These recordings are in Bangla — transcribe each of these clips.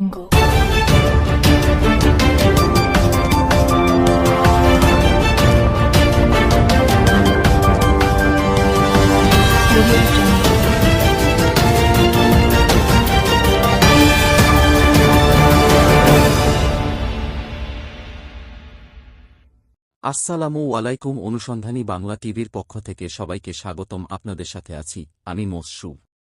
거. আসসালামু আলাইকুম অনুসন্ধানী বাংলা টিভির পক্ষ থেকে সবাইকে স্বাগতম আপনাদের সাথে আছি আমি মসরু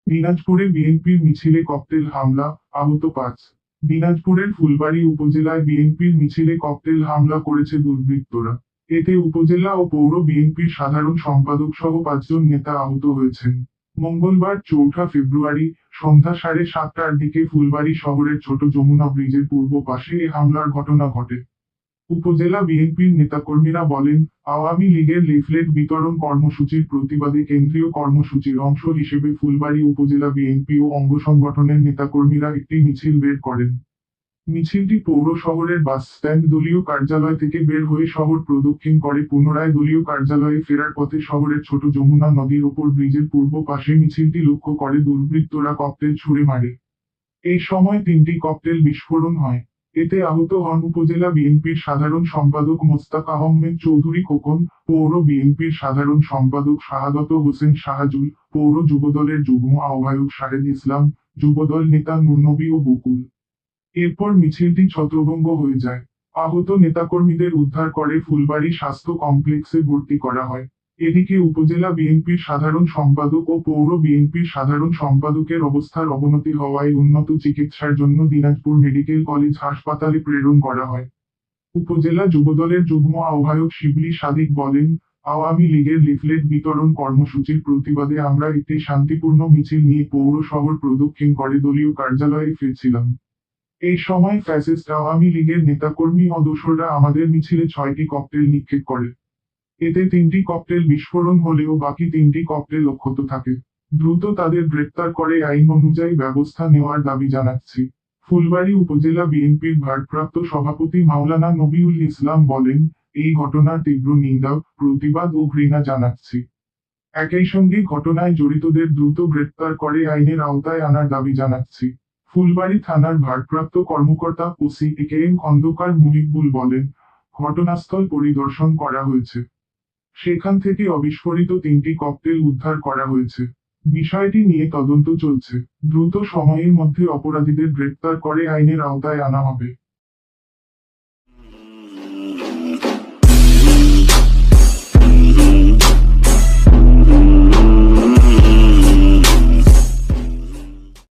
দিনাজপুরে বিএনপির মিছিলে ককটেল হামলা, আহত পাঁচ। দিনাজপুরের ফুলবাড়ী উপজেলায় বিএনপির মিছিলে ককটেল হামলা করেছে দুর্বৃত্তরা। এতে উপজেলা ও পৌর বিএনপির সাধারণ সম্পাদক সহ পাঁচজন নেতা আহত হয়েছেন। মঙ্গলবার চৌঠা ফেব্রুয়ারি সন্ধ্যা সাড়ে সাতটার দিকে ফুলবাড়ী শহরের ছোট যমুনা ব্রিজের পূর্ব পাশে এ হামলার ঘটনা ঘটে। উপজেলা বিএনপির নেতাকর্মীরা বলেন, আওয়ামী লীগের লিফলেট বিতরণ কর্মসূচির প্রতিবাদে কেন্দ্রীয় কর্মসূচির অংশ হিসেবে ফুলবাড়ী উপজেলা বিএনপি ও অঙ্গ সংগঠনের নেতাকর্মীরা একটি মিছিল বের করেন। মিছিলটি পৌর শহরের বাস স্ট্যান্ড দলীয় কার্যালয় থেকে বের হয়ে শহর প্রদক্ষিণ করে পুনরায় দলীয় কার্যালয়ে ফেরার পথে শহরের ছোট যমুনা নদীর ওপর ব্রিজের পূর্ব পাশে মিছিলটি লক্ষ্য করে দুর্বৃত্তরা ককটেল ছুড়ে মারে। এই সময় তিনটি ককটেল বিস্ফোরণ হয়। এতে আহত হন উপজেলা বিএনপির সাধারণ সম্পাদক মোস্তাক আহমেদ চৌধুরী খোকন, পৌর বিএনপির সাধারণ সম্পাদক শাহাদত হোসেন শাহাজুল, পৌর যুবদলের যুগ্ম আহ্বায়ক শাহেদ ইসলাম, যুবদল নেতা নুরনবী ও বকুল। এরপর মিছিলটি ছত্রভঙ্গ হয়ে যায়। আহত নেতাকর্মীদের উদ্ধার করে ফুলবাড়ী স্বাস্থ্য কমপ্লেক্সে ভর্তি করা হয়। এদিকে উপজেলা বিএনপির সাধারণ সম্পাদক ও পৌর বিএনপির সাধারণ সম্পাদকের অবস্থার অবনতি হওয়ায় উন্নত চিকিৎসার জন্য দিনাজপুর মেডিকেল কলেজ হাসপাতালে প্রেরণ করা হয়। উপজেলা যুবদলের যুগ্ম আহ্বায়ক শিবলি সাদিক বলেন, আওয়ামী লীগের লিফলেট বিতরণ কর্মসূচির প্রতিবাদে আমরা একটি শান্তিপূর্ণ মিছিল নিয়ে পৌর শহর প্রদক্ষিণ করে দলীয় কার্যালয়ে ফিরছিলাম। এই সময় ফ্যাসিস্ট আওয়ামী লীগের নেতাকর্মী ও দোসররা আমাদের মিছিলে ছয়টি ককটেল নিক্ষেপ করে। এতে তিনটি ককটেল বিস্ফোরণ হলেও বাকি তিনটি ককটেল অক্ষত থাকে। দ্রুত তাদের গ্রেপ্তার করে আইন অনুযায়ী ব্যবস্থা নেওয়ার দাবি জানাচ্ছি। ফুলবাড়ী উপজেলা বিএনপির ভারপ্রাপ্ত সভাপতি মাওলানা নবিউল ইসলাম বলেন, এই ঘটনার তীব্র নিন্দা, প্রতিবাদ ও ঘৃণা জানাচ্ছি। একই সঙ্গে ঘটনায় জড়িতদের দ্রুত গ্রেপ্তার করে আইনের আওতায় আনার দাবি জানাচ্ছি। ফুলবাড়ী থানার ভারপ্রাপ্ত কর্মকর্তা OC A K M Khondokar Muhibul বলেন, ঘটনাস্থল পরিদর্শন করা হয়েছে। সেখান থেকে অবিস্ফোরিত তিনটি ককটেল উদ্ধার করা হয়েছে। বিষয়টি নিয়ে তদন্ত চলছে। দ্রুত সময়ের মধ্যে অপরাধীদের গ্রেপ্তার করে আইনের আওতায় আনা হবে।